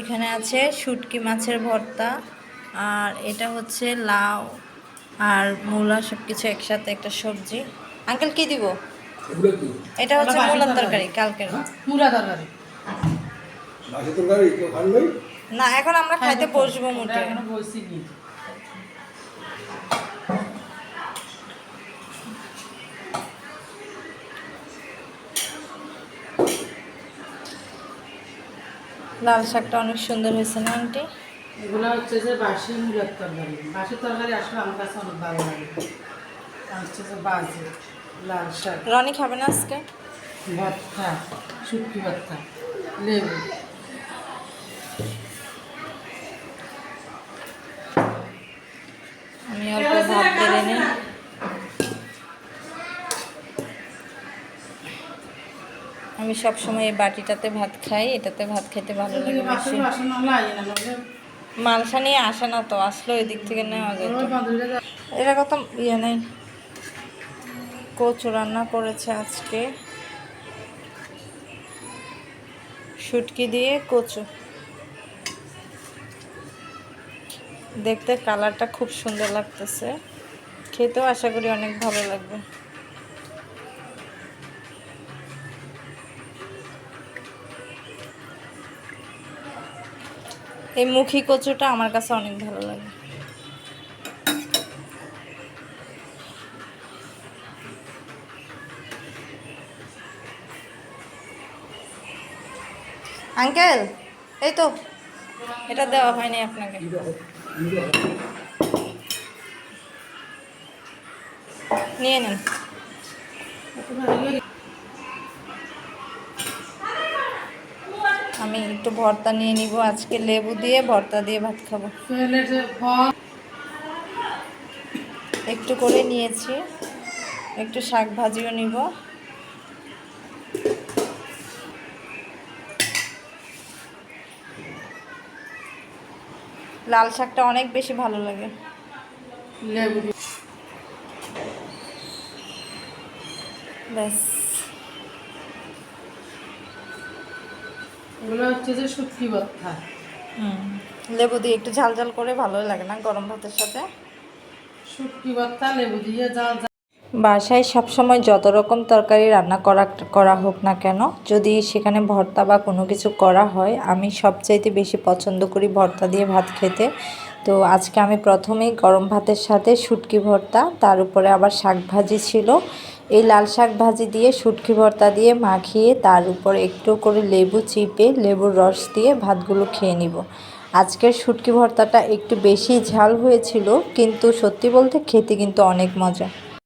এখানে আছে শুটকি মাছের ভর্তা আর এটা হচ্ছে লাউ আর মূলা সব কিছু একসাথে একটা সবজি। আঙ্কেল কি দিব? এটা হচ্ছে মূলার তরকারি। কালকের। মূলা তরকারি। না এখন আমরা খাইতে বসবো মোটে। লাল শাকটা অনেক সুন্দর হয়েছে না আন্টি? এগুলো হচ্ছে যে বাসি মুরার তরকারি। বাসি তরকারি আসলে আমার কাছে অনেক ভালো লাগে। হচ্ছে যে বাজে লাল শাক। রনি খাবে না আজকে? ভর্তা শুটকি ভর্তা লেবু আমি অল্প ভাত বেড়ে নিই আমি সব সময় এই বাটিটাতে ভাত খাই এটাতে ভাত খেতে ভালো লাগে বেশি। মালসা নিয়ে আসে না তো আসলে ওই দিক থেকে নেওয়া যেত ওই বান্ধবীরা যা- এটা কত ইয়ে নেই। কচু রান্না করেছে আজকে। শুটকি দিয়ে কচু। দেখতে কালারটা খুব সুন্দর লাগতেছে। খেতেও আশা করি অনেক ভালো লাগবে। এই মুখী কচুটা আমার কাছে অনেক ভালো লাগে। আঙ্কেল, এই তো। এটা দেওয়া হয়নি আপনাকে। নিয়ে নেন। আমি একটু ভর্তা নিয়ে নিব। আজকে লেবু দিয়ে ভর্তা দিয়ে ভাত খাব। একটু করে নিয়েছি। একটু শাক ভাজিও নিব। লাল শাকটা অনেক বেশি ভালো লাগে। লেবু ব্যাস। এগুলো হচ্ছে যে শুটকি ভর্তা। হুম। লেবু দিয়ে একটু ঝাল ঝাল করে ভালো লাগে না গরম ভাতের সাথে? শুটকি ভর্তা লেবু দিয়ে জাল বাসায় সবসময় যত রকম তরকারি রান্না করা করা হোক না কেন যদি সেখানে ভর্তা বা কোনো কিছু করা হয় আমি সবচাইতে বেশি পছন্দ করি ভর্তা দিয়ে ভাত খেতে। তো আজকে আমি প্রথমেই গরম ভাতের সাথে শুটকি ভর্তা তার উপরে আবার শাক ভাজি ছিল। এই লাল শাক ভাজি দিয়ে শুটকি ভর্তা দিয়ে মাখিয়ে তার উপর একটু করে লেবু চিপে লেবুর রস দিয়ে ভাতগুলো খেয়ে নিব। আজকের শুটকি ভর্তাটা একটু বেশি ঝাল হয়েছিল, কিন্তু সত্যি বলতে খেতে কিন্তু অনেক মজা।